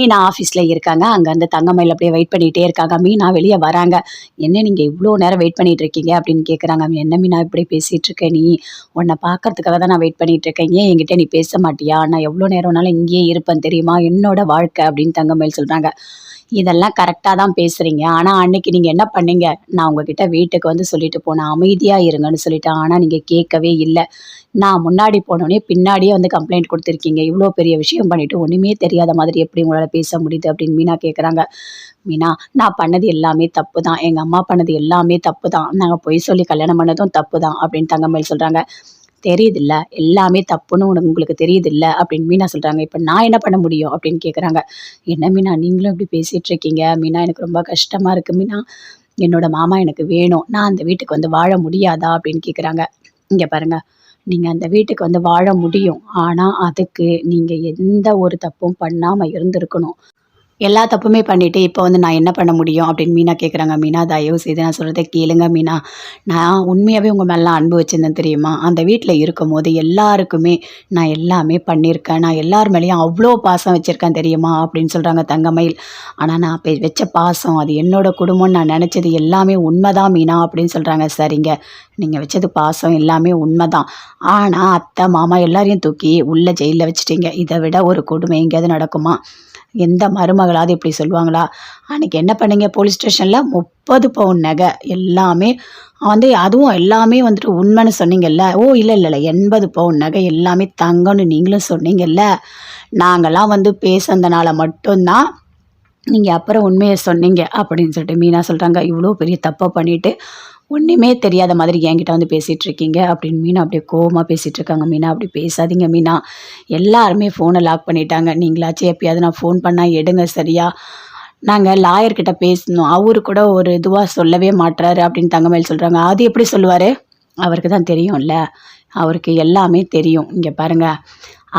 மீனா ஆஃபீஸில் இருக்காங்க. அங்கே அந்த தங்கமயில் அப்படியே வெயிட் பண்ணிகிட்டே இருக்காங்க. மீனா வெளியே வராங்க. என்ன நீங்கள் இவ்வளோ நேரம் வெயிட் பண்ணிகிட்ருக்கீங்க இருக்கீங்க? அப்படின்னு கேட்குறாங்க என்ன மீனா இப்படி பேசிகிட்டு இருக்க நீ? உன்னை பார்க்கறதுக்காக தான் நான் வெயிட் பண்ணிகிட்டு இருக்கேன். ஏன் என்கிட்ட நீ பேச மாட்டியா? நான் எவ்வளோ நேரம்னாலும் இங்கேயே இருப்பேன் தெரியுமா? என்னோட வாழ்க்கை அப்படின்னு தங்கமயில் சொல்கிறாங்க இதெல்லாம் கரெக்டாக தான் பேசுகிறீங்க ஆனால் அன்னைக்கு நீங்கள் என்ன பண்ணீங்க? நான் உங்ககிட்ட வீட்டுக்கு வந்து சொல்லிட்டு போனேன். அமைதியாக இருங்கன்னு சொல்லிட்டேன். ஆனால் நீங்கள் கேட்கவே இல்லை. நான் முன்னாடி போனோடனே பின்னாடியே வந்து கம்ப்ளைண்ட் கொடுத்துருக்கீங்க. இவ்வளோ பெரிய விஷயம் பண்ணிவிட்டு ஒன்றுமே தெரியாத மாதிரி எப்படி உங்களால் பேச முடியுது அப்படின்னு மீனா கேட்குறாங்க மீனா நான் பண்ணது எல்லாமே தப்பு தான் எங்கள் அம்மா பண்ணது எல்லாமே தப்பு தான் நாங்கள் பொய் சொல்லி கல்யாணம் பண்ணதும் தப்பு தான் அப்படின்னு தங்கமயில் சொல்கிறாங்க தெரியுதில்ல எல்லாமே தப்புன்னு உனக்கு உங்களுக்கு தெரியுதில்ல அப்படின்னு மீனா சொல்கிறாங்க இப்போ நான் என்ன பண்ண முடியும் அப்படின்னு கேட்குறாங்க என்ன மீனா நீங்களும் இப்படி பேசிகிட்டு இருக்கீங்க? மீனா எனக்கு ரொம்ப கஷ்டமாக இருக்குது மீனா. என்னோட மாமா எனக்கு வேணும். நான் அந்த வீட்டுக்கு வந்து வாழ முடியாதா அப்படின்னு கேட்குறாங்க இங்கே பாருங்கள் நீங்கள் அந்த வீட்டுக்கு வந்து வாழ முடியும். ஆனால் அதுக்கு நீங்கள் எந்த ஒரு தப்பும் பண்ணாமல் இருந்திருக்கணும். எல்லா தப்புமே பண்ணிவிட்டு இப்போ வந்து நான் என்ன பண்ண முடியும் அப்படின்னு மீனா கேட்குறாங்க மீனா தயவு செய்து நான் சொல்கிறத கேளுங்க மீனா. நான் உண்மையாகவே உங்கள் மேலாம் அன்பு வச்சுருந்தேன் தெரியுமா? அந்த வீட்டில் இருக்கும் போது எல்லாருக்குமே நான் எல்லாமே பண்ணியிருக்கேன் நான் எல்லார் மேலேயும் அவ்வளோ பாசம் வச்சுருக்கேன் தெரியுமா? அப்படின்னு சொல்கிறாங்க தங்கமயில். ஆனால் நான் பெ வச்ச பாசம் அது என்னோட குடும்பம்னு நான் நினச்சது எல்லாமே உண்மைதான் மீனா அப்படின்னு சொல்கிறாங்க சரிங்க. நீங்கள் வச்சது பாசம் எல்லாமே உண்மைதான். ஆனால் அத்தை மாமா எல்லாரையும் தூக்கி உள்ளே ஜெயிலில் வச்சுட்டீங்க. இதை விட ஒரு கொடுமை எங்கேயாவது நடக்குமா? எந்த மருமகளாவது இப்படி சொல்லுவாங்களா? அன்றைக்கி என்ன பண்ணீங்க? போலீஸ் ஸ்டேஷனில் முப்பது பவுன் நகை எல்லாமே வந்து அதுவும் எல்லாமே வந்துட்டு உண்மைன்னு சொன்னீங்கல்ல? ஓ இல்லை இல்லை இல்லை எண்பது பவுன் நகை எல்லாமே தங்கம்னு நீங்களும் சொன்னீங்கல்ல? நாங்கள்லாம் வந்து பேசுனதுனால மட்டும்தான் நீங்கள் அப்புறம் உண்மையை சொன்னீங்க அப்படின்னு சொல்லிட்டு மீனா சொல்கிறாங்க இவ்வளோ பெரிய தப்பை பண்ணிவிட்டு ஒன்றுமே தெரியாத மாதிரி என்கிட்ட வந்து பேசிகிட்டு இருக்கீங்க அப்படின்னு மீனா அப்படியே கோவமாக பேசிகிட்டு இருக்காங்க மீனா அப்படி பேசாதீங்க மீனா. எல்லாருமே ஃபோனை லாக் பண்ணிட்டாங்க. நீங்களாச்சும் எப்பயாவது நான் ஃபோன் பண்ணால் எடுங்க சரியா? நாங்கள் லாயர்கிட்ட பேசணும். அவரு கூட ஒரு இதுவாக சொல்லவே மாட்டுறாரு அப்படின்னு தங்கமேல் சொல்கிறாங்க அது எப்படி சொல்லுவார்? அவருக்கு தான் தெரியும்ல. அவருக்கு எல்லாமே தெரியும். இங்கே பாருங்கள்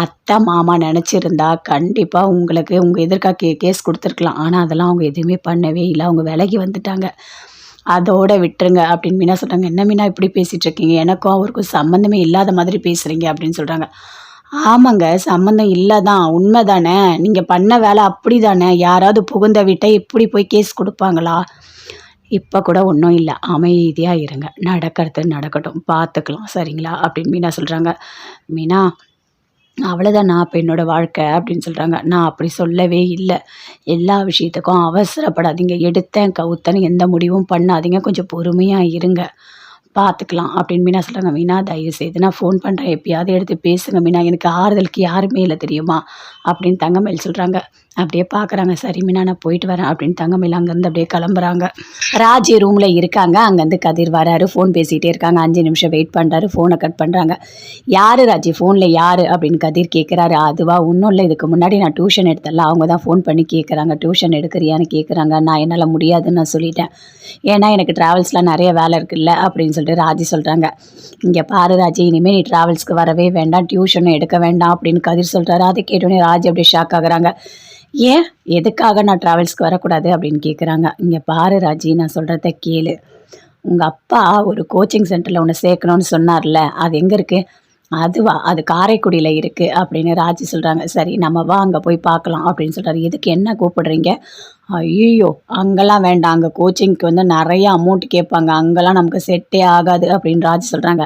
அத்தை மாமா நினச்சிருந்தா கண்டிப்பாக உங்களுக்கு உங்கள் எதிர்க்கா கே கேஸ் கொடுத்துருக்கலாம். ஆனால் அதெல்லாம் அவங்க எதுவுமே பண்ணவே இல்லை. அவங்க விலகி வந்துட்டாங்க. அதோட விட்டுருங்க அப்படின்னு மீனா சொல்கிறாங்க என்ன மீனா இப்படி பேசிகிட்டு இருக்கீங்க எனக்கும் அவருக்கும் சம்மந்தமே இல்லாத மாதிரி பேசுகிறீங்க அப்படின்னு சொல்கிறாங்க ஆமாங்க சம்மந்தம் இல்லை தான் உண்மை தானே நீங்கள் பண்ண வேலை அப்படி தானே யாராவது புகுந்த வீட்டை இப்படி போய் கேஸ் கொடுப்பாங்களா? இப்போ கூட ஒன்றும் இல்லை. அமைதியாக இருங்க. நடக்கிறது நடக்கட்டும். பார்த்துக்கலாம் சரிங்களா? அப்படின்னு மீனா சொல்கிறாங்க மீனா அவ்வளோதான் நான் இப்போ என்னோடய வாழ்க்கை அப்படின்னு சொல்கிறாங்க நான் அப்படி சொல்லவே இல்லை. எல்லா விஷயத்துக்கும் அவசரப்படாதீங்க. எடுத்தேன் கவுத்தேன்னு எந்த முடிவும் பண்ணாதீங்க. கொஞ்சம் பொறுமையாக இருங்க. பார்த்துக்கலாம் அப்படின்னு மீனா சொல்கிறாங்க மீனா தயவு செய்து நான் ஃபோன் பண்ணுறேன் எப்பயாவது எடுத்து பேசுங்க மீனா. எனக்கு ஆறுதலுக்கு யாருமே இல்லை தெரியுமா? அப்படின்னு தங்கமேல் சொல்கிறாங்க அப்படியே பார்க்குறாங்க சரி மீனா நான் போயிட்டு வரேன் அப்படின்னு தங்கமயில் அங்கேருந்து அப்படியே கிளம்புறாங்க. ராஜி ரூமில் இருக்காங்க. அங்கேருந்து கதிர் வராரு. ஃபோன் பேசிகிட்டே இருக்காங்க. அஞ்சு நிமிஷம் வெயிட் பண்ணுறாரு ஃபோனை கட் பண்ணுறாங்க யார் ராஜி? ஃபோனில் யார்? அப்படின்னு கதிர் கேட்குறாரு அதுவா? ஒன்றும் இல்லை. இதுக்கு முன்னாடி நான் டியூஷன் எடுத்தல அவங்க தான் ஃபோன் பண்ணி கேட்குறாங்க டியூஷன் எடுக்கிறியான்னு கேட்குறாங்க நான் என்னால் முடியாதுன்னு நான் சொல்லிட்டேன். ஏன்னா எனக்கு ட்ராவல்ஸ்லாம் நிறைய வேலை இருக்குல்ல அப்படின்னு சொல்லிட்டு ராஜி சொல்கிறாங்க இங்கே பாரு ராஜி இனிமேல் நீ ட்ராவல்ஸ்க்கு வரவே வேண்டாம். டியூஷனும் எடுக்க வேண்டாம் அப்படின்னு கதிர் சொல்கிறாரு அதை கேட்டோடனே ராஜி அப்படியே ஷாக் ஆகுறாங்க. ஏன்? எதுக்காக நான் ட்ராவல்ஸ்க்கு வரக்கூடாது அப்படின்னு கேட்குறாங்க இங்கே பாரு ராஜி நான் சொல்கிறத கேளு. உங்கள் அப்பா ஒரு கோச்சிங் சென்டரில் ஒன்று சேர்க்கணும்னு சொன்னார்ல. அது எங்கே இருக்குது அதுவா? அது காரைக்குடியில் இருக்குது அப்படின்னு ராஜி சொல்கிறாங்க சரி நம்ம வா அங்கே போய் பார்க்கலாம் அப்படின்னு சொல்கிறாரு எதுக்கு என்ன கூப்பிடுறீங்க? ஐயோ அங்கெல்லாம் வேண்டாம். அங்கே கோச்சிங்க்கு வந்து நிறைய அமௌண்ட் கேட்பாங்க. அங்கெல்லாம் நமக்கு செட்டே ஆகாது அப்படின்னு ராஜி சொல்கிறாங்க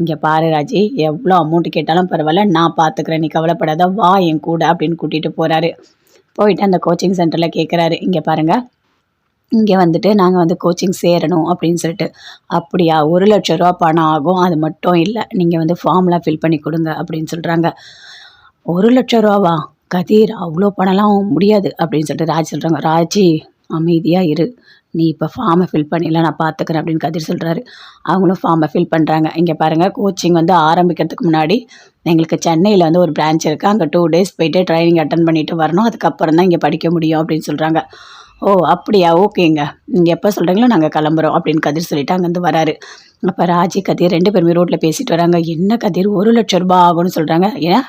இங்கே பாரு ராஜி எவ்வளோ அமௌண்ட் கேட்டாலும் பரவாயில்ல. நான் பார்த்துக்கிறேன் நீ கவலைப்படாத. வா என் கூட அப்படின்னு கூட்டிகிட்டு போகிறாரு போயிட்டு அந்த கோச்சிங் சென்டரில் கேட்குறாரு இங்கே பாருங்கள் இங்கே வந்துட்டு நாங்கள் வந்து கோச்சிங் சேரணும் அப்படின்னு சொல்லிட்டு. அப்படியா ஒரு லட்ச ரூபா பணம் ஆகும் அது மட்டும் இல்லை நீங்கள் வந்து ஃபார்ம்லாம் ஃபில் பண்ணி கொடுங்க அப்படின்னு சொல்கிறாங்க ஒரு லட்ச ரூபாவா? கதிர் அவ்வளோ பணம்லாம் முடியாது அப்படின்னு சொல்லிட்டு ராஜ் சொல்கிறாங்க ராஜி அமைதியாக இரு. நீ இப்போ ஃபார்மை ஃபில் பண்ணிடலாம் நான் பார்த்துக்கிறேன் அப்படின்னு கதிர் சொல்கிறாரு அவங்களும் ஃபார்மை ஃபில் பண்ணுறாங்க இங்கே பாருங்கள் கோச்சிங் வந்து ஆரம்பிக்கிறதுக்கு முன்னாடி எங்களுக்கு சென்னையில் வந்து ஒரு பிரான்ச் இருக்குது அங்கே டூ டேஸ் போயிட்டு ட்ரைனிங் அட்டன் பண்ணிவிட்டு வரணும். அதுக்கப்புறம் தான் இங்கே படிக்க முடியும் அப்படின்னு சொல்கிறாங்க ஓ அப்படியா? ஓகேங்க. நீங்கள் எப்போ சொல்கிறீங்களோ நாங்கள் கிளம்புறோம் அப்படின்னு கதிர் சொல்லிவிட்டு அங்கேருந்து வராரு. அப்போ ராஜி கதிர் ரெண்டு பேருமே ரோட்டில் பேசிட்டு வராங்க. என்ன கதிர்? ஒரு லட்ச ரூபா ஆகும்னு சொல்கிறாங்க ஏன்?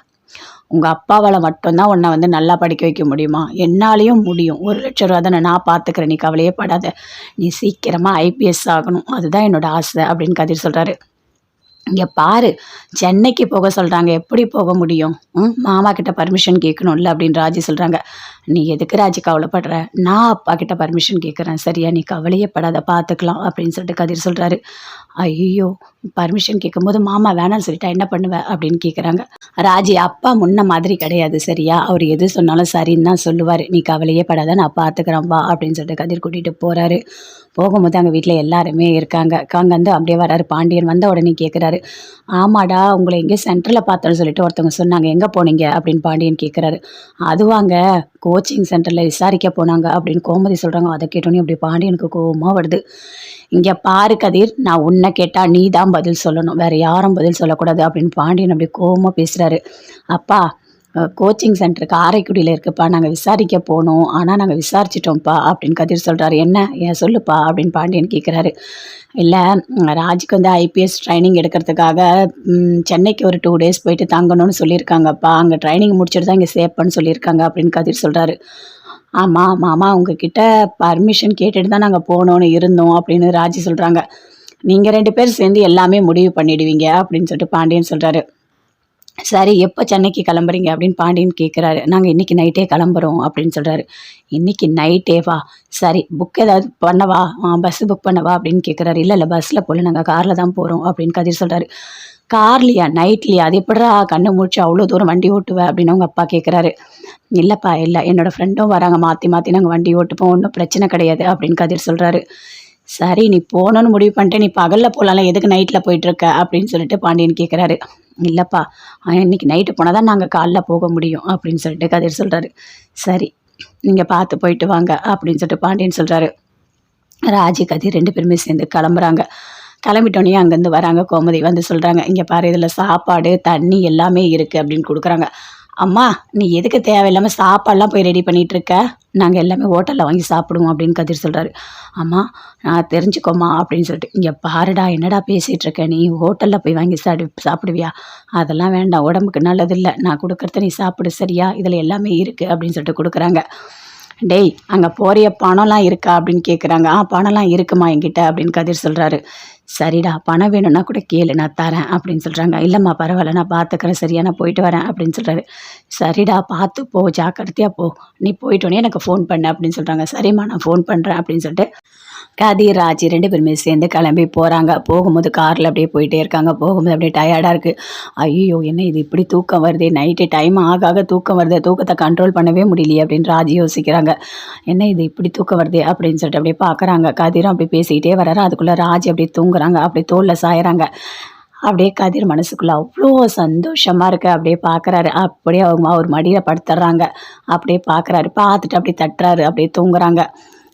உங்கள் அப்பாவால் மட்டும்தான் உன்னை வந்து நல்லா படிக்க வைக்க முடியுமா? என்னாலேயும் முடியும். ஒரு லட்ச ரூபா தானே நான் பார்த்துக்கிறேன் நீ கவலையே படாத. நீ சீக்கிரமாக ஐபிஎஸ் ஆகணும். அதுதான் என்னோடய ஆசை அப்படின்னு கதிர் சொல்கிறாரு இங்கே பாரு சென்னைக்கு போக சொல்கிறாங்க எப்படி போக முடியும்? ம் மாமா கிட்ட பர்மிஷன் கேட்கணும்ல அப்படின்னு ராஜி சொல்கிறாங்க நீ எதுக்கு ராஜி கவலைப்படுற? நான் அப்பா கிட்ட பர்மிஷன் கேட்குறேன் சரியா? நீ கவலையே படாத பார்த்துக்கலாம் அப்படின்னு சொல்லிட்டு கதிர் சொல்கிறாரு ஐயோ பர்மிஷன் கேட்கும்போது மாமா வேணாம்னு சொல்லிட்டா என்ன பண்ணுவேன் அப்படின்னு கேட்குறாங்க. ராஜி அப்பா முன்ன மாதிரி கிடையாது சரியா? அவர் எது சொன்னாலும் சரின்னு தான் சொல்லுவார். நீ கவலையே படாத நான் பார்த்துக்கிறேன் வா அப்படின்னு சொல்லிட்டு கதிர் கூட்டிகிட்டு போகிறாரு போகும்போது அங்கே வீட்டில் எல்லாருமே இருக்காங்க. அங்கே வந்து அப்படியே வராரு. பாண்டியன் வந்த உடனே கேட்குறாரு ஆமாடா உங்களை எங்கேயோ சென்டரில் பார்த்தோன்னு சொல்லிட்டு ஒருத்தவங்க சொன்னாங்க. எங்கே போனீங்க? அப்படின்னு பாண்டியன் கேட்குறாரு அதுவாங்க கோச்சிங் சென்டரில் விசாரிக்க போனாங்க. அப்படின்னு கோமதி சொல்கிறாங்க அதை கேட்டோன்னே அப்படி பாண்டியனுக்கு கோபமாக வருது. இங்கே பாரு கதிர் நான் உன்னை கேட்டால் நீ தான் பதில் சொல்லணும். வேறு யாரும் பதில் சொல்லக்கூடாது. அப்படின்னு பாண்டியன் அப்படி கோவமாக பேசுகிறாரு அப்பா கோச்சிங் சென்டருக்கு காரைக்குடியில் இருக்குப்பா நாங்கள் விசாரிக்க போனோம். ஆனால் நாங்கள் விசாரிச்சிட்டோம்ப்பா அப்படின்னு கதிர் சொல்கிறாரு என்ன? ஏன் சொல்லுப்பா அப்படின்னு பாண்டியன் கேட்குறாரு இல்லை ராஜுக்கு வந்து ஐபிஎஸ் ட்ரைனிங் எடுக்கிறதுக்காக சென்னைக்கு ஒரு டூ டேஸ் போயிட்டு தங்கணும்னு சொல்லியிருக்காங்கப்பா. அங்கே ட்ரைனிங் முடிச்சுட்டு தான் இங்கே சேப்பன்னு சொல்லியிருக்காங்க அப்படின்னு கதிர் சொல்கிறாரு ஆமாம் மாமா உங்ககிட்ட பர்மிஷன் கேட்டுட்டு தான் நாங்கள் போனோன்னு இருந்தோம் அப்படின்னு ராஜி சொல்கிறாங்க நீங்கள் ரெண்டு பேரும் சேர்ந்து எல்லாமே முடிவு பண்ணிடுவீங்க அப்படின்னு சொல்லிட்டு பாண்டியன் சொல்கிறாரு சரி எப்போ சென்னைக்கு கிளம்புறீங்க அப்படின்னு பாண்டியன் கேட்குறாரு நாங்கள் இன்றைக்கி நைட்டே கிளம்புறோம் அப்படின்னு சொல்கிறாரு இன்றைக்கி நைட்டே வா சரி புக் ஏதாவது பண்ணவா? பஸ்ஸு புக் பண்ணவா? அப்படின்னு கேட்குறாரு இல்லை இல்லை பஸ்ஸில் போகல நாங்கள் காரில் தான் போகிறோம் அப்படின்னு கதிர் சொல்கிறாரு கார்லையா நைட்லையா அது எப்படிடா கண்ணை முடிச்சு அவ்வளோ தூரம் வண்டி ஓட்டுவேன் அப்படின்னு அவங்க அப்பா கேட்குறாரு இல்லைப்பா இல்லை என்னோடய ஃப்ரெண்டும் வராங்க. மாற்றி மாற்றி நாங்கள் வண்டி ஓட்டுப்போம். ஒன்றும் பிரச்சனை கிடையாது அப்படின்னு கதிர் சொல்கிறாரு சரி நீ போகணுன்னு முடிவு பண்ணிட்டு நீ பகலில் போகலாம்ல எதுக்கு நைட்டில் போயிட்டுருக்க? அப்படின்னு சொல்லிட்டு பாண்டியன் கேட்குறாரு இல்லைப்பா இன்னைக்கு நைட்டு போனால் தான் நாங்கள் காலைல போக முடியும் அப்படின்னு சொல்லிட்டு கதிர் சொல்கிறாரு சரி நீங்கள் பார்த்து போயிட்டு வாங்க அப்படின்னு சொல்லிட்டு பாண்டியன் சொல்கிறாரு ராஜி கதிர் ரெண்டு பேருமே சேர்ந்து கிளம்புறாங்க. கிளம்பிட்டோன்னே அங்கேருந்து வராங்க. கோமதி வந்து சொல்கிறாங்க இங்கே பாரு இதில் சாப்பாடு தண்ணி எல்லாமே இருக்குது அப்படின்னு கொடுக்குறாங்க. அம்மா நீ எதுக்கு தேவையில்லாமல் சாப்பாடெலாம் போய் ரெடி பண்ணிகிட்ருக்க நாங்கள் எல்லாமே ஹோட்டலில் வாங்கி சாப்பிடுவோம் அப்படின்னு கதிர் சொல்கிறாரு அம்மா நான் தெரிஞ்சுக்கோமா அப்படின்னு சொல்லிட்டு இங்கே பாருடா என்னடா பேசிகிட்ருக்க நீ ஹோட்டலில் போய் வாங்கி சாடி சாப்பிடுவியா? அதெல்லாம் வேண்டாம் உடம்புக்கு நல்லதில்லை. நான் கொடுக்குறத நீ சாப்பிடு சரியா? இதில் எல்லாமே இருக்குது அப்படின்னு சொல்லிட்டு கொடுக்குறாங்க. டேய் அங்கே போறிய? பணம்லாம் இருக்கா? அப்படின்னு கேட்குறாங்க ஆ பணம்லாம் இருக்குமா என்கிட்ட? அப்படின்னு கதிர் சொல்கிறாரு சரிடா பணம் வேணும்னா கூட கேளு நான் தரேன் அப்படின்னு சொல்கிறாங்க இல்லைம்மா பரவாயில்ல நான் பார்த்துக்கிறேன் சரியா நான் போயிட்டு வரேன் அப்படின்னு சொல்கிறாரு சரிடா பார்த்து போ ஜாக்கிரதையாக போ. நீ போயிட்டோன்னே எனக்கு ஃபோன் பண்ண அப்படின்னு சொல்கிறாங்க சரிம்மா நான் ஃபோன் பண்ணுறேன் அப்படின்னு சொல்லிட்டு கதிர் ராஜி ரெண்டு பேருமே சேர்ந்து கிளம்பி போகிறாங்க போகும்போது காரில் அப்படியே போயிட்டே இருக்காங்க. போகும்போது அப்படியே டயர்டாக இருக்குது ஐயோ என்ன இது இப்படி தூக்கம் வருது? நைட்டு டைம் ஆக ஆக தூக்கம் வருது? தூக்கத்தை கண்ட்ரோல் பண்ணவே முடியலையே அப்படின்னு ராஜி யோசிக்கிறாங்க. என்ன இது இப்படி தூக்கம் வருது? அப்படின்னு சொல்லிட்டு அப்படியே பார்க்குறாங்க கதிரும் அப்படி பேசிக்கிட்டே வராரு அதுக்குள்ளே ராஜி அப்படியே தூங்குறாங்க அப்படியே தோலில் சாயறாங்க. அப்படியே கதிர் மனசுக்குள்ளே அவ்வளோ சந்தோஷமாக இருக்குது அப்படியே பார்க்குறாரு அப்படியே அவங்க அவர் மடியில் படுத்துடுறாங்க அப்படியே பார்க்குறாரு பார்த்துட்டு அப்படியே தட்டுறாரு. அப்படியே தூங்குறாங்க.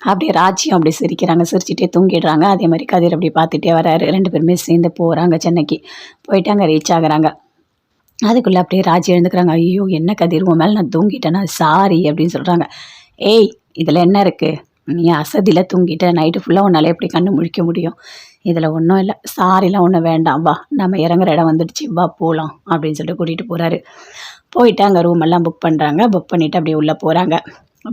அப்படியே ராஜ்யம் அப்படியே சிரிக்கிறாங்க. சிரிச்சுட்டே தூங்கிடுறாங்க. அதே மாதிரி கதிர் அப்படி பார்த்துட்டே வராரு. ரெண்டு பேருமே சேர்ந்து போகிறாங்க சென்னைக்கு. போயிட்டு அங்கே ரீச் ஆகுறாங்க. அதுக்குள்ளே அப்படியே ராஜி எழுந்துக்கிறாங்க. ஐயோ என்ன கதிர்? உன் மேலே நான் தூங்கிட்டேன்னா சாரி அப்படின்னு சொல்கிறாங்க ஏய் இதில் என்ன இருக்குது நீ அசதியில் தூங்கிட்ட. நைட்டு ஃபுல்லாக உன்னால் எப்படி கண்ணு முழிக்க முடியும்? இதில் ஒன்றும் இல்லை. சாரிலாம் ஒன்றும் வேண்டாம். வா நம்ம இறங்குற இடம் வந்துடுச்சு. வா போகலாம் அப்படின்னு சொல்லிட்டு கூட்டிகிட்டு போகிறாரு போயிட்டு அங்கே ரூம் எல்லாம் புக் பண்ணுறாங்க புக் பண்ணிவிட்டு அப்படியே உள்ளே போகிறாங்க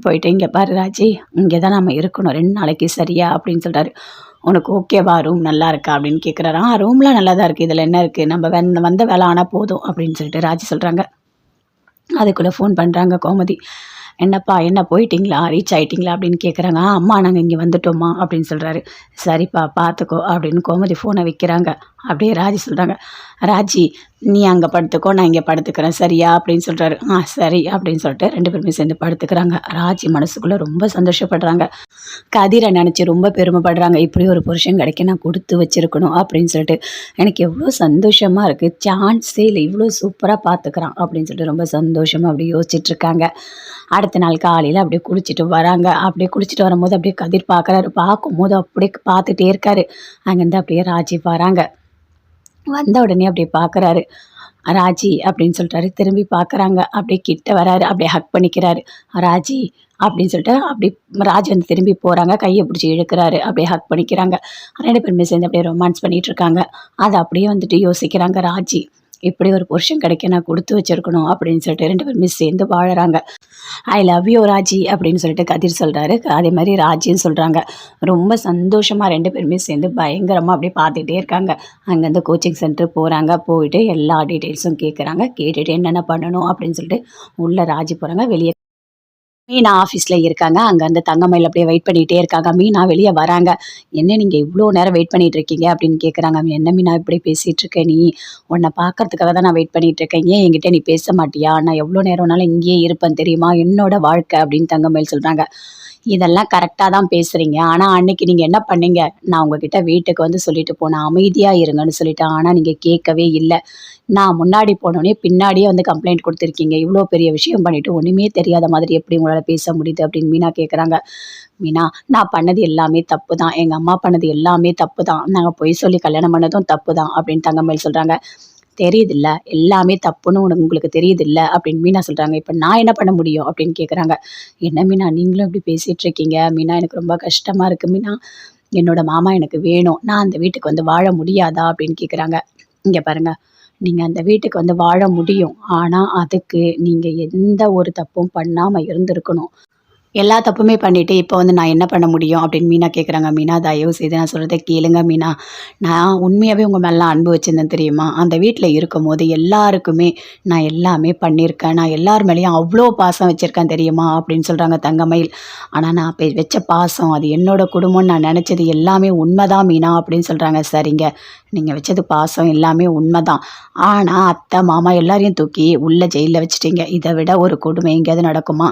போயிட்டு இங்கே பாரு ராஜி இங்கே தான் நம்ம இருக்கணும். ரெண்டு நாளைக்கு சரியா அப்படின்னு சொல்கிறாரு உனக்கு ஓகேவா ரூம் நல்லா இருக்கா? அப்படின்னு கேட்குறாரு ஆ ரூம்லாம் நல்லா தான் இருக்குது இதில் என்ன இருக்குது நம்ம வந்த வந்த வேலை ஆனால் போதும் அப்படின்னு சொல்லிட்டு ராஜி சொல்கிறாங்க அதுக்குள்ளே ஃபோன் பண்ணுறாங்க கோமதி. என்னப்பா என்ன போயிட்டீங்களா? ரீச் ஆகிட்டீங்களா அப்படின்னு கேட்குறாங்க ஆ அம்மா நாங்கள் இங்கே வந்துட்டோம்மா அப்படின்னு சொல்கிறாரு சரிப்பா பார்த்துக்கோ அப்படின்னு கோமதி ஃபோனை வைக்கிறாங்க. அப்படியே ராஜி சொல்கிறாங்க ராஜி நீ அங்கே படுத்துக்கோ நான் இங்கே படுத்துக்கிறேன். சரியா? அப்படின்னு சொல்கிறாரு ஆ சரி அப்படின்னு சொல்லிட்டு ரெண்டு பேருமே சேர்ந்து படுத்துக்கிறாங்க. ராஜி மனசுக்குள்ளே ரொம்ப சந்தோஷப்படுறாங்க. கதிரை நினச்சி ரொம்ப பெருமைப்படுறாங்க. இப்படி ஒரு புருஷன் கிடைக்க நான் கொடுத்து வச்சிருக்கணும் அப்படின்னு சொல்லிட்டு. எனக்கு எவ்வளோ சந்தோஷமாக இருக்குது சான்ஸே இல்லை. இவ்வளோ சூப்பராக பார்த்துக்கிறான் அப்படின்னு சொல்லிட்டு ரொம்ப சந்தோஷமாக அப்படி யோசிச்சுட்ருக்காங்க. அடுத்த நாள் காலையில் அப்படியே குளிச்சுட்டு வராங்க. அப்படியே குளிச்சுட்டு வரும்போது அப்படியே கதிர் பார்க்குறாரு பார்க்கும்போது அப்படியே பார்த்துட்டே இருக்காரு. அங்கேருந்து அப்படியே ராஜி வராங்க. வந்த உடனே அப்படியே பார்க்குறாரு ராஜி அப்படின்னு சொல்லிட்டாரு. திரும்பி பார்க்குறாங்க அப்படியே கிட்ட வராரு. அப்படியே ஹக் பண்ணிக்கிறாரு. ராஜி அப்படின்னு சொல்லிட்டு அப்படி ராஜி வந்து திரும்பி போகிறாங்க கையை பிடிச்சி இழுக்கிறாரு. அப்படியே ஹக் பண்ணிக்கிறாங்க. ரெண்டு பேருமே சேர்ந்து அப்படியே ரொமான்ஸ் பண்ணிகிட்டு இருக்காங்க. அதை அப்படியே வந்துட்டு யோசிக்கிறாங்க ராஜி. இப்படி ஒரு புருஷன் கிடைக்க நான் கொடுத்து வச்சிருக்கணும் அப்படின்னு சொல்லிட்டு ரெண்டு பேருமே சேர்ந்து வாழறாங்க. ஐ லவ் யூ ராஜி அப்படின்னு சொல்லிட்டு கதிர் சொல்கிறாரு அதே மாதிரி ராஜின்னு சொல்கிறாங்க ரொம்ப சந்தோஷமாக ரெண்டு பேருமே சேர்ந்து பயங்கரமாக அப்படியே பார்த்துட்டே இருக்காங்க. அங்கேருந்து கோச்சிங் சென்டர் போகிறாங்க போயிட்டு எல்லா டீட்டெயில்ஸும் கேட்குறாங்க கேட்டுட்டு என்னென்ன பண்ணணும் அப்படின்னு சொல்லிட்டு உள்ளே ராஜி போகிறாங்க வெளியே மீனா ஆஃபீஸில் இருக்காங்க. அங்கே அந்த தங்கமயில் அப்படியே வெயிட் பண்ணிகிட்டே இருக்காங்க. மீனா வெளியே வராங்க. என்ன நீங்கள் இவ்வளோ நேரம் வெயிட் பண்ணிகிட்ருக்கீங்க இருக்கீங்க? அப்படின்னு கேட்குறாங்க என்ன மீனா இப்படி பேசிகிட்டு இருக்க நீ? உன்னை பார்க்கறதுக்காக தான் நான் வெயிட் பண்ணிகிட்டு இருக்கேன். ஏன் என்கிட்ட நீ பேச மாட்டியா? நான் எவ்வளோ நேரம்னாலும் இங்கேயே இருப்பேன் தெரியுமா? என்னோட வாழ்க்கை அப்படின்னு தங்கமயில் சொல்கிறாங்க இதெல்லாம் கரெக்டாக தான் பேசுகிறீங்க ஆனால் அன்னைக்கு நீங்கள் என்ன பண்ணீங்க? நான் உங்ககிட்ட வீட்டுக்கு வந்து சொல்லிட்டு போனேன். அமைதியாக இருங்கன்னு சொல்லிட்டேன். ஆனால் நீங்கள் கேட்கவே இல்லை. நான் முன்னாடி போனோடனே பின்னாடியே வந்து கம்ப்ளைண்ட் கொடுத்துருக்கீங்க. இவ்வளோ பெரிய விஷயம் பண்ணிவிட்டு ஒன்றுமே தெரியாத மாதிரி எப்படி உங்களால் பேச முடியுது அப்படின்னு மீனா கேட்குறாங்க மீனா நான் பண்ணது எல்லாமே தப்பு தான். எங்கள் அம்மா பண்ணது எல்லாமே தப்பு தான். நாங்கள் பொய் சொல்லி கல்யாணம் பண்ணதும் தப்பு தான் அப்படின்னு தங்கமேல் சொல்கிறாங்க தெரியுதில்ல? எல்லாமே தப்புன்னு உனக்கு உங்களுக்கு தெரியுதில்ல? அப்படின்னு மீனா சொல்கிறாங்க இப்போ நான் என்ன பண்ண முடியும்? அப்படின்னு கேட்குறாங்க என்ன மீனா நீங்களும் இப்படி பேசிகிட்டு இருக்கீங்க? மீனா எனக்கு ரொம்ப கஷ்டமாக இருக்குது மீனா என்னோட மாமா எனக்கு வேணும். நான் அந்த வீட்டுக்கு வந்து வாழ முடியாதா? அப்படின்னு கேட்குறாங்க இங்கே பாருங்கள் நீங்கள் அந்த வீட்டுக்கு வந்து வாழ முடியும். ஆனால் அதுக்கு நீங்கள் எந்த ஒரு தப்பும் பண்ணாமல் இருந்திருக்கணும். எல்லா தப்புமே பண்ணிவிட்டு இப்போ வந்து நான் என்ன பண்ண முடியும் அப்படின்னு மீனா கேட்குறாங்க மீனா தயவு செய்து நான் சொல்கிறத கேளுங்க மீனா. நான் உண்மையாகவே உங்கள் மேலாம் அன்பு வச்சுருந்தேன் தெரியுமா? அந்த வீட்டில் இருக்கும் போது எல்லாருக்குமே நான் எல்லாமே பண்ணியிருக்கேன் நான் எல்லார் மேலேயும் அவ்வளோ பாசம் வச்சுருக்கேன் தெரியுமா? அப்படின்னு சொல்கிறாங்க தங்கமயில். ஆனால் நான் பெ வச்ச பாசம் அது என்னோட குடும்பம்னு நான் நினச்சது எல்லாமே உண்மைதான் மீனா அப்படின்னு சொல்கிறாங்க சரிங்க. நீங்கள் வச்சது பாசம் எல்லாமே உண்மைதான். ஆனால் அத்தை மாமா எல்லாரையும் தூக்கி உள்ள ஜெயிலில் வச்சுட்டீங்க. இதை விட ஒரு கொடுமை எங்கேயாவது நடக்குமா?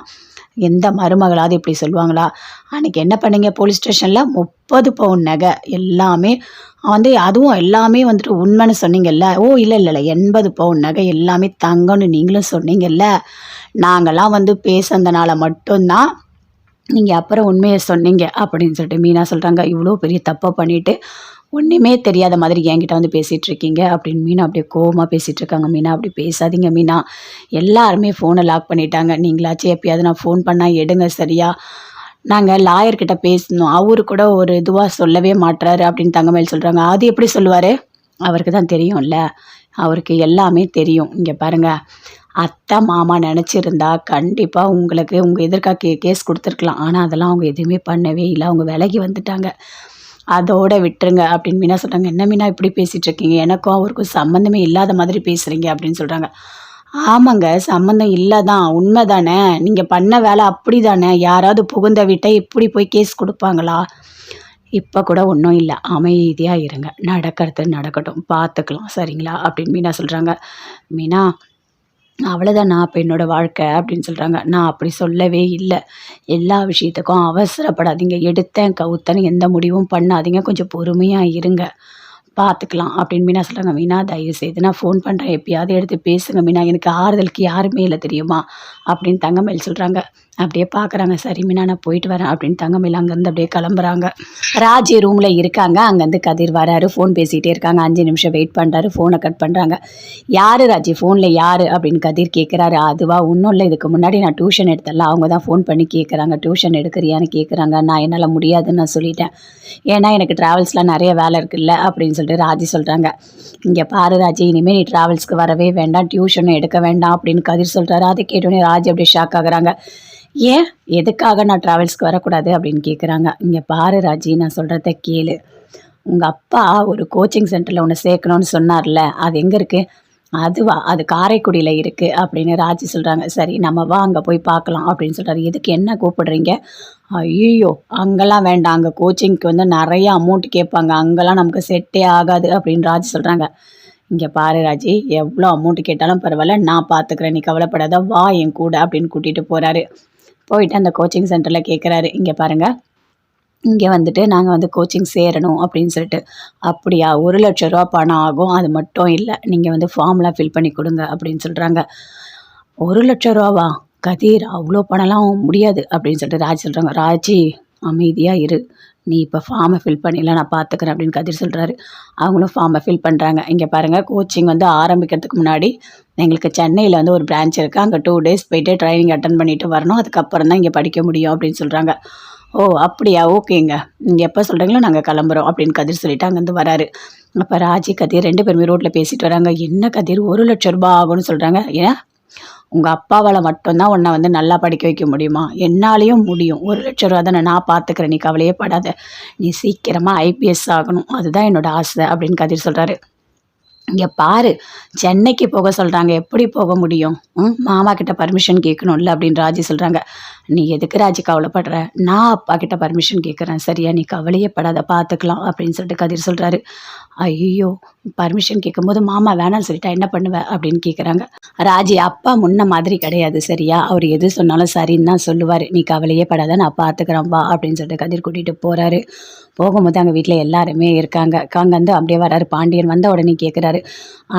எந்த மருமகளாவது இப்படி சொல்லுவாங்களா? அன்றைக்கி என்ன பண்ணீங்க? போலீஸ் ஸ்டேஷனில் முப்பது பவுன் நகை எல்லாமே வந்து அதுவும் எல்லாமே வந்துட்டு உண்மைன்னு சொன்னீங்கல்ல? ஓ இல்லை இல்லை இல்லை எண்பது பவுன் நகை எல்லாமே தங்கம்னு நீங்களும் சொன்னீங்கல்ல? நாங்கள்லாம் வந்து பேசுனதுனால மட்டும்தான் நீங்கள் அப்புறம் உண்மையை சொன்னீங்க அப்படின்னு சொல்லிட்டு மீனா சொல்கிறாங்க இவ்வளோ பெரிய தப்பை பண்ணிவிட்டு ஒன்றுமே தெரியாத மாதிரி என்கிட்ட வந்து பேசிகிட்டு இருக்கீங்க அப்படின்னு மீனா அப்படியே கோவமாக பேசிகிட்டு இருக்காங்க மீனா அப்படி பேசாதீங்க மீனா. எல்லாருமே ஃபோனை லாக் பண்ணிட்டாங்க. நீங்களாச்சும் எப்பயாவது நான் ஃபோன் பண்ணால் எடுங்க சரியா? நாங்கள் லாயர்கிட்ட பேசணும். அவரு கூட ஒரு இதுவாக சொல்லவே மாட்டுறாரு அப்படின்னு தங்கமேல் சொல்கிறாங்க அது எப்படி சொல்லுவார்? அவருக்கு தான் தெரியும்ல. அவருக்கு எல்லாமே தெரியும். இங்கே பாருங்கள் அத்தை மாமா நினச்சிருந்தா கண்டிப்பாக உங்களுக்கு உங்கள் எதிர்க்கா கே கேஸ் கொடுத்துருக்கலாம். ஆனால் அதெல்லாம் அவங்க எதுவுமே பண்ணவே இல்லை. அவங்க விலகி வந்துட்டாங்க. அதோட விட்டுருங்க அப்படின்னு மீனா சொல்கிறாங்க என்ன மீனா இப்படி பேசிகிட்டு இருக்கீங்க எனக்கும் அவருக்கும் சம்மந்தமே இல்லாத மாதிரி பேசுகிறீங்க அப்படின்னு சொல்கிறாங்க ஆமாங்க சம்மந்தம் இல்லை தான் உண்மை தானே நீங்கள் பண்ண வேலை அப்படி தானே யாராவது புகுந்த வீட்டை இப்படி போய் கேஸ் கொடுப்பாங்களா? இப்போ கூட ஒன்றும் இல்லை. அமைதியாக இருங்க. நடக்கிறது நடக்கட்டும். பார்த்துக்கலாம் சரிங்களா? அப்படின்னு மீனா சொல்கிறாங்க மீனா அவ்வளோதான் நான் இப்போ என்னோடய வாழ்க்கை அப்படின்னு சொல்கிறாங்க நான் அப்படி சொல்லவே இல்லை. எல்லா விஷயத்துக்கும் அவசரப்படாதீங்க. எடுத்தேன் கவுத்தேன்னு எந்த முடிவும் பண்ணாதீங்க. கொஞ்சம் பொறுமையாக இருங்க. பார்த்துக்கலாம் அப்படின்னு மீனா சொல்கிறாங்க மீனா தயவு செய்து நான் ஃபோன் பண்ணுறேன் எப்பயாவது எடுத்து பேசுங்க மீனா. எனக்கு ஆறுதலுக்கு யாருமே இல்லை தெரியுமா? அப்படின்னு தங்கமேல் சொல்கிறாங்க அப்படியே பார்க்குறாங்க சரி மீனா நான் போயிட்டு வரேன் அப்படின்னு தங்கமயில் அங்கேருந்து அப்படியே கிளம்புறாங்க. ராஜி ரூமில் இருக்காங்க. அங்கேருந்து கதிர் வராரு. ஃபோன் பேசிகிட்டே இருக்காங்க. அஞ்சு நிமிஷம் வெயிட் பண்ணுறாரு ஃபோனை கட் பண்ணுறாங்க யார் ராஜி? ஃபோனில் யார்? அப்படின்னு கதிர் கேட்குறாரு அதுவா? ஒன்றும் இல்லை. இதுக்கு முன்னாடி நான் டியூஷன் எடுத்தல அவங்க தான் ஃபோன் பண்ணி கேட்குறாங்க டியூஷன் எடுக்கிறியான்னு கேட்குறாங்க நான் என்னால் முடியாதுன்னு நான் சொல்லிட்டேன். ஏன்னா எனக்கு ட்ராவல்ஸ்லாம் நிறைய வேலை இருக்குல்ல அப்படின்னு சொல்லிட்டு ராஜி சொல்கிறாங்க இங்கே பாரு ராஜி இனிமேல் நீ ட்ராவல்ஸ்க்கு வரவே வேண்டாம். டியூஷனும் எடுக்க வேண்டாம் அப்படின்னு கதிர் சொல்கிறாரு அதை கேட்டோன்னே ராஜி அப்படியே ஷாக் ஆகுறாங்க. ஏன்? எதுக்காக நான் ட்ராவல்ஸ்க்கு வரக்கூடாது அப்படின்னு கேட்குறாங்க இங்கே பாரு ராஜி நான் சொல்கிறத கேளு. உங்கள் அப்பா ஒரு கோச்சிங் சென்டரில் ஒன்று சேர்க்கணும்னு சொன்னார்ல. அது எங்கே இருக்குது அதுவா? அது காரைக்குடியில் இருக்குது அப்படின்னு ராஜி சொல்கிறாங்க சரி நம்ம வா அங்கே போய் பார்க்கலாம் அப்படின்னு சொல்கிறாரு எதுக்கு என்ன கூப்பிடுறீங்க? ஐயோ அங்கெல்லாம் வேண்டாம். அங்கே கோச்சிங்க்கு வந்து நிறைய அமௌண்ட் கேட்பாங்க. அங்கெல்லாம் நமக்கு செட்டே ஆகாது அப்படின்னு ராஜி சொல்கிறாங்க இங்கே பாரு ராஜி எவ்வளோ அமௌண்ட் கேட்டாலும் பரவாயில்ல. நான் பார்த்துக்கிறேன் நீ கவலைப்படாத. வா என் கூட அப்படின்னு கூட்டிகிட்டு போகிறாரு போயிட்டு அந்த கோச்சிங் சென்டரில் கேட்குறாரு இங்கே பாருங்கள் இங்கே வந்துட்டு நாங்கள் வந்து கோச்சிங் சேரணும் அப்படின்னு சொல்லிட்டு. அப்படியா ஒரு லட்ச ரூபா பணம் ஆகும் அது மட்டும் இல்லை நீங்கள் வந்து ஃபார்ம்லாம் ஃபில் பண்ணி கொடுங்க அப்படின்னு சொல்கிறாங்க ஒரு லட்ச ரூபாவா? கதிர் அவ்வளோ பணம்லாம் முடியாது அப்படின்னு சொல்லிட்டு ராஜ் சொல்கிறாங்க ராஜி அமைதியாக இரு. நீ இப்போ ஃபார்மை ஃபில் பண்ணிடலாம் நான் பார்த்துக்கிறேன் அப்படின்னு கதிர் சொல்கிறாரு அவங்களும் ஃபார்மை ஃபில் பண்ணுறாங்க இங்கே பாருங்கள் கோச்சிங் வந்து ஆரம்பிக்கிறதுக்கு முன்னாடி எங்களுக்கு சென்னையில் வந்து ஒரு பிரான்ச் இருக்குது அங்கே டூ டேஸ் போயிட்டு ட்ரைனிங் அட்டன் பண்ணிவிட்டு வரணும். அதுக்கப்புறம் தான் இங்கே படிக்க முடியும் அப்படின்னு சொல்கிறாங்க ஓ அப்படியா? ஓகேங்க. நீங்கள் எப்போ சொல்கிறீங்களோ நாங்கள் கிளம்புறோம் அப்படின்னு கதிர் சொல்லிவிட்டு அங்கேருந்து வராரு. அப்போ ராஜி கதிர் ரெண்டு பேருமே ரோட்டில் பேசிட்டு வராங்க. என்ன கதிர்? ஒரு லட்ச ரூபாய் ஆகும்னு சொல்கிறாங்க ஏன்? உங்கள் அப்பாவால் மட்டும்தான் உன்னை வந்து நல்லா படிக்க வைக்க முடியுமா? என்னாலேயும் முடியும். ஒரு லட்ச ரூபா தானே நான் பார்த்துக்கிறேன் நீ கவலையே படாத. நீ சீக்கிரமாக ஐபிஎஸ் ஆகணும். அதுதான் என்னோட ஆசை அப்படின்னு கதிர் சொல்கிறாரு இங்கே பாரு சென்னைக்கு போக சொல்கிறாங்க எப்படி போக முடியும்? ம் மாமா கிட்ட பர்மிஷன் கேட்கணும்ல அப்படின்னு ராஜி சொல்கிறாங்க நீ எதுக்கு ராஜி கவலைப்படுற? நான் அப்பா கிட்ட பர்மிஷன் கேட்குறேன் சரியா? நீ கவலையே படாத பார்த்துக்கலாம் அப்படின்னு சொல்லிட்டு கதிர் சொல்கிறாரு ஐயோ பர்மிஷன் கேட்கும்போது மாமா வேணாம்னு சொல்லிட்டா என்ன பண்ணுவேன் அப்படின்னு கேட்குறாங்க ராஜி அப்பா முன்ன மாதிரி கிடையாது சரியா? அவர் எது சொன்னாலும் சரின்னு தான் சொல்லுவார். நீ கவலையே படாத நான் பார்த்துக்கிறேன் வா அப்படின்னு சொல்லிட்டு கதிர் கூட்டிகிட்டு போகிறாரு போகும்போது அங்கே வீட்டில் எல்லாருமே இருக்காங்க. அங்கே வந்து அப்படியே வராரு. பாண்டியன் வந்த உடனே கேட்குறாரு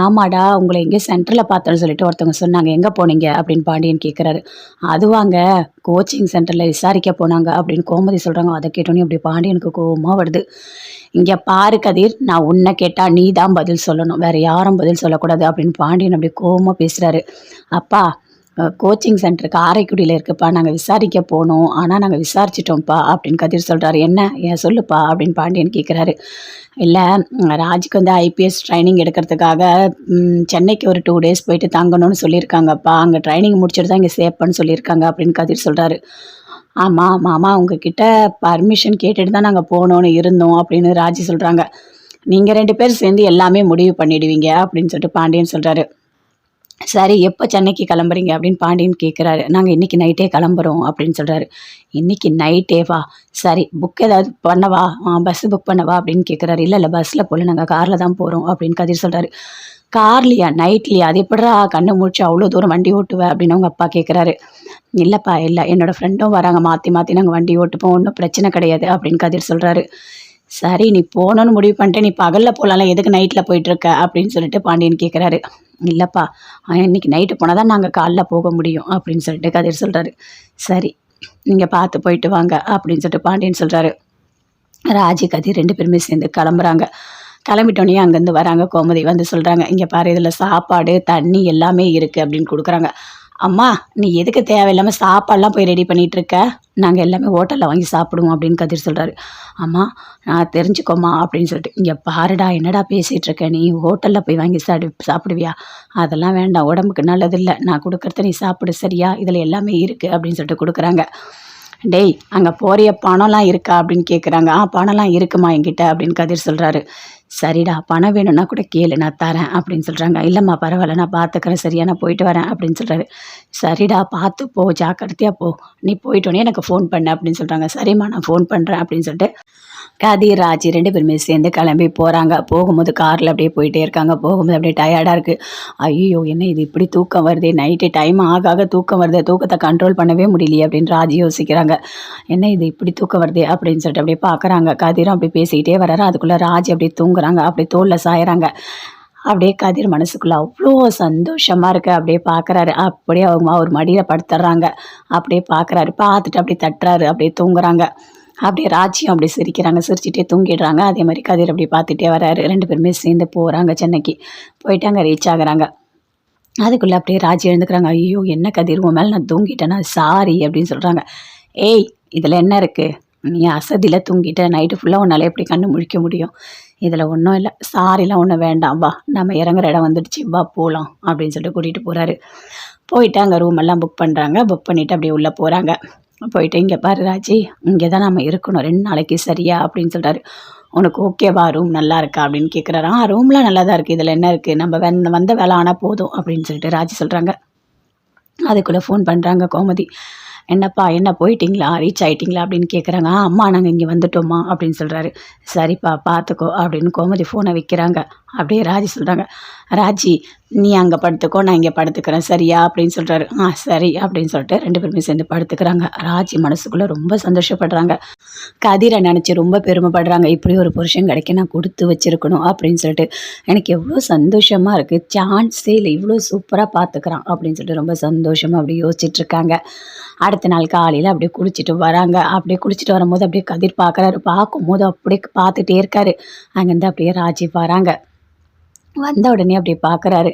ஆமாடா உங்களை எங்கேயோ சென்டரில் பார்த்தோன்னு சொல்லிட்டு ஒருத்தவங்க சொன்னாங்க. எங்கே போனீங்க? அப்படின்னு பாண்டியன் கேட்குறாரு அதுவாங்க கோச்சிங் சென்டரில் விசாரிக்க போனாங்க அப்படின்னு கோமதி சொல்கிறாங்க அதை கேட்டோன்னே அப்படி பாண்டியனுக்கு கோவமாக வருது. இங்கே பாரு கதிர் நான் உன்னை கேட்டால் நீ தான் பதில் சொல்லணும். வேறு யாரும் பதில் சொல்லக்கூடாது அப்படின்னு பாண்டியன் அப்படி கோபமாக பேசுகிறாரு அப்பா கோச்சிங் சென்டருக்கு காரைக்குடியில் இருக்குப்பா நாங்கள் விசாரிக்க போனோம். ஆனால் நாங்கள் விசாரிச்சிட்டோம்ப்பா அப்படின்னு கதிர் சொல்கிறாரு என்ன? ஏன் சொல்லுப்பா அப்படின்னு பாண்டியன் கேட்குறாரு இல்லை ராஜுக்கு வந்து ஐபிஎஸ் ட்ரைனிங் எடுக்கிறதுக்காக சென்னைக்கு ஒரு டூ டேஸ் போயிட்டு தங்கணும்னு சொல்லியிருக்காங்கப்பா. அங்கே ட்ரைனிங் முடிச்சுட்டு தான் இங்கே சேப்பன்னு சொல்லியிருக்காங்க அப்படின்னு கதிர் சொல்கிறாரு ஆமாம் மாமா உங்ககிட்ட பர்மிஷன் கேட்டுட்டு தான் நாங்கள் போனோன்னு இருந்தோம் அப்படின்னு ராஜி சொல்கிறாங்க நீங்கள் ரெண்டு பேரும் சேர்ந்து எல்லாமே முடிவு பண்ணிடுவீங்க அப்படின்னு சொல்லிட்டு பாண்டியன் சொல்கிறாரு சரி எப்போ சென்னைக்கு கிளம்புறீங்க அப்படின்னு பாண்டியன் கேட்குறாரு நாங்கள் இன்றைக்கி நைட்டே கிளம்புறோம் அப்படின்னு சொல்கிறாரு இன்றைக்கி நைட்டே வா சரி புக் ஏதாவது பண்ணவா? பஸ்ஸு புக் பண்ணவா அப்படின்னு கேட்குறாரு இல்லை இல்லை பஸ்ஸில் போகல நாங்கள் காரில் தான் போகிறோம் அப்படின்னு கதிர் சொல்கிறாரு கார்லையா நைட்லையா அது எப்படிடா கண்ணை முடிச்சு அவ்வளோ தூரம் வண்டி ஓட்டுவேன் அப்படின்னு அவங்க அப்பா கேட்குறாரு இல்லைப்பா இல்லை என்னோடய ஃப்ரெண்டும் வராங்க. மாற்றி மாற்றி நாங்கள் வண்டி ஓட்டுப்போம். ஒன்றும் பிரச்சனை கிடையாது அப்படின்னு கதிர் சொல்கிறாரு சரி நீ போகணுன்னு முடிவு பண்ணிட்டு நீ பகலில் போகலாம்ல எதுக்கு நைட்டில் போயிட்டுருக்க? அப்படின்னு சொல்லிட்டு பாண்டியன் கேட்குறாரு இல்லைப்பா இன்னைக்கு நைட்டு போனால் தான் நாங்கள் காலைல போக முடியும் அப்படின்னு சொல்லிட்டு கதிர் சொல்கிறாரு சரி நீங்கள் பார்த்து போயிட்டு வாங்க அப்படின்னு சொல்லிட்டு பாண்டியன் சொல்கிறாரு ராஜி கதிர் ரெண்டு பேருமே சேர்ந்து கிளம்புறாங்க. கிளம்பிட்டோன்னே அங்கேருந்து வராங்க கோமதி வந்து சொல்கிறாங்க இங்கே பாரு இதில் சாப்பாடு தண்ணி எல்லாமே இருக்குது அப்படின்னு கொடுக்குறாங்க. அம்மா நீ எதுக்கு தேவையில்லாமல் சாப்பாடெலாம் போய் ரெடி பண்ணிகிட்ருக்க நாங்கள் எல்லாமே ஹோட்டலில் வாங்கி சாப்பிடுவோம் அப்படின்னு கதிர் சொல்கிறாரு அம்மா நான் தெரிஞ்சுக்கோமா அப்படின்னு சொல்லிட்டு இங்கே பாருடா என்னடா பேசிகிட்ருக்க நீ ஹோட்டலில் போய் வாங்கி சாப்பிடு சாப்பிடுவியா? அதெல்லாம் வேண்டாம் உடம்புக்கு நல்லதில்லை. நான் கொடுக்குறத நீ சாப்பிடு சரியா? இதில் எல்லாமே இருக்குது அப்படின்னு சொல்லிட்டு கொடுக்குறாங்க. டேய் அங்கே போறிய? பணம்லாம் இருக்கா? அப்படின்னு கேட்குறாங்க ஆ பணம்லாம் இருக்குமா என்கிட்ட? அப்படின்னு கதிர் சொல்கிறாரு சரிடா பணம் வேணும்னா கூட கேளு நான் தரேன் அப்படின்னு சொல்கிறாங்க இல்லைம்மா பரவாயில்ல நான் பார்த்துக்கிறேன் சரியா நான் போயிட்டு வரேன் அப்படின்னு சொல்கிறாரு சரிடா பார்த்து போ ஜாக்கிரதையாக போ. நீ போயிட்டோன்னே எனக்கு ஃபோன் பண்ணு அப்படின்னு சொல்கிறாங்க சரிம்மா நான் ஃபோன் பண்ணுறேன் அப்படின்னு சொல்லிட்டு கதிர் ராஜி ரெண்டு பேருமே சேர்ந்து கிளம்பி போகிறாங்க போகும்போது காரில் அப்படியே போயிட்டே இருக்காங்க. போகும்போது அப்படியே டயர்டாக இருக்குது ஐயோ என்ன இது? இப்படி தூக்கம் வருது? நைட்டு டைம் ஆக ஆக தூக்கம் வருது? தூக்கத்தை கண்ட்ரோல் பண்ணவே முடியலையே அப்படின்னு ராஜி யோசிக்கிறாங்க. என்ன இது? இப்படி தூக்கம் வருது? அப்படின்னு சொல்லிட்டு அப்படியே பார்க்குறாங்க கதிரும் அப்படி பேசிக்கிட்டே வராரு அதுக்குள்ளே ராஜி அப்படியே தூங்குறாங்க. அப்படியே தோல்ல சாயறாங்க. அப்படியே கதிர் மனசுக்குள்ளே அவ்வளோ சந்தோஷமாக இருக்குது அப்படியே பார்க்குறாரு அப்படியே அவங்க அவர் மடியில் படுத்துடுறாங்க அப்படியே பார்க்குறாரு பார்த்துட்டு அப்படியே தட்டுறாரு. அப்படியே தூங்குறாங்க. அப்படியே ராஜியும் அப்படியே சிரிக்கிறாங்க சிரிச்சுட்டே தூங்கிடுறாங்க. அதே மாதிரி கதிர் அப்படி பார்த்துட்டே வராரு. ரெண்டு பேருமே சேர்ந்து போகிறாங்க சென்னைக்கு. போயிட்டு அங்கே ரீச் ஆகுறாங்க. அதுக்குள்ளே அப்படியே ராஜி எழுந்துக்கிறாங்க. ஐயோ என்ன கதிர்? உன் மேலே நான் தூங்கிட்டேன்னா சாரி அப்படின்னு சொல்கிறாங்க ஏய் இதில் என்ன இருக்குது நீ அசதியில் தூங்கிட்ட. நைட்டு ஃபுல்லாக உன்னால் எப்படி கண்ணு முழிக்க முடியும்? இதில் ஒன்றும் இல்லை. சாரிலாம் ஒன்றும் வேண்டாம். வா நம்ம இறங்குற இடம் வந்துடுச்சு. வா போகலாம் அப்படின்னு சொல்லிட்டு கூட்டிகிட்டு போகிறாரு போயிட்டு அங்கே ரூம் எல்லாம் புக் பண்ணுறாங்க புக் பண்ணிவிட்டு அப்படியே உள்ளே போகிறாங்க போயிட்டு இங்கே பாரு ராஜி இங்கே தான் நம்ம இருக்கணும். ரெண்டு நாளைக்கு சரியா? அப்படின்னு சொல்கிறாரு உனக்கு ஓகேவா ரூம் நல்லா இருக்கா? அப்படின்னு கேட்குறாரு ஆ ரூம்லாம் நல்லா தான் இருக்குது இதில் என்ன இருக்குது நம்ம வந்த வந்த வேலை ஆனால் போதும். அப்படின்னு சொல்லிட்டு ராஜி சொல்கிறாங்க அதுக்குள்ளே ஃபோன் பண்ணுறாங்க கோமதி. என்னப்பா என்ன போயிட்டீங்களா? ரீச் ஆகிட்டீங்களா அப்படின்னு கேட்குறாங்க ஆ அம்மா நாங்கள் இங்கே வந்துட்டோம்மா அப்படின்னு சொல்கிறாரு சரிப்பா பார்த்துக்கோ அப்படின்னு கோமதி ஃபோனை வைக்கிறாங்க. அப்படியே ராஜி சொல்கிறாங்க ராஜி நீ அங்கே படுத்துக்கோ நான் இங்கே படுத்துக்கிறேன். சரியா? அப்படின்னு சொல்கிறாரு ஆ சரி அப்படின்னு சொல்லிட்டு ரெண்டு பேருமே சேர்ந்து படுத்துக்கிறாங்க. ராஜி மனசுக்குள்ளே ரொம்ப சந்தோஷப்படுறாங்க. கதிரை நினச்சி ரொம்ப பெருமைப்படுறாங்க. இப்படி ஒரு புருஷன் கிடைக்க நான் கொடுத்து வச்சிருக்கணும் அப்படின்னு சொல்லிட்டு. எனக்கு எவ்வளோ சந்தோஷமாக இருக்குது சான்ஸே இல்லை. இவ்வளோ சூப்பராக பார்த்துக்கிறான் அப்படின்னு சொல்லிட்டு ரொம்ப சந்தோஷமாக அப்படி யோசிச்சுட்ருக்காங்க அடுத்த நாள் காலையில் அப்படியே குளிச்சுட்டு வராங்க. அப்படியே குளிச்சுட்டு வரும்போது அப்படியே கதிர் பார்க்குறாரு பார்க்கும்போது அப்படியே பார்த்துட்டே இருக்காரு. அங்கேருந்து அப்படியே ராஜி வராங்க. வந்த உடனே அப்படியே பார்க்குறாரு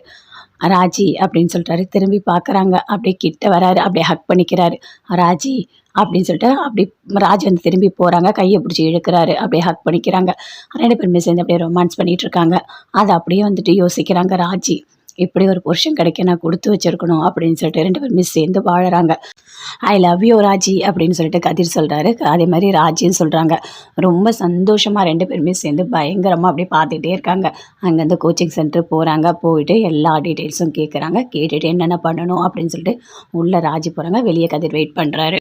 ராஜி அப்படின்னு சொல்லிட்டாரு. திரும்பி பார்க்குறாங்க அப்படியே கிட்ட வராரு. அப்படியே ஹக் பண்ணிக்கிறாரு. ராஜி அப்படின்னு சொல்லிட்டு அப்படி ராஜ் வந்து திரும்பி போகிறாங்க கையை பிடிச்சி இழுக்கிறாரு. அப்படியே ஹக் பண்ணிக்கிறாங்க. ரெண்டு பேருமே சேர்ந்து அப்படியே ரொமான்ஸ் பண்ணிகிட்டு இருக்காங்க. அதை அப்படியே வந்துட்டு யோசிக்கிறாங்க ராஜி. இப்படி ஒரு புருஷன் கிடைக்க நான் கொடுத்து வச்சிருக்கணும் அப்படின்னு சொல்லிட்டு ரெண்டு பேருமே சேர்ந்து வாழறாங்க. ஐ லவ் யூ ராஜி அப்படின்னு சொல்லிட்டு கதிர் சொல்கிறாரு அதே மாதிரி ராஜின்னு சொல்கிறாங்க ரொம்ப சந்தோஷமாக ரெண்டு பேருமே சேர்ந்து பயங்கரமாக அப்படியே பார்த்துக்கிட்டே இருக்காங்க. அங்கேருந்து கோச்சிங் சென்டர் போகிறாங்க போயிட்டு எல்லா டீட்டெயில்ஸும் கேட்குறாங்க கேட்டுட்டு என்னென்ன பண்ணணும் அப்படின்னு சொல்லிட்டு உள்ளே ராஜி போகிறாங்க வெளியே கதிர் வெயிட் பண்ணுறாரு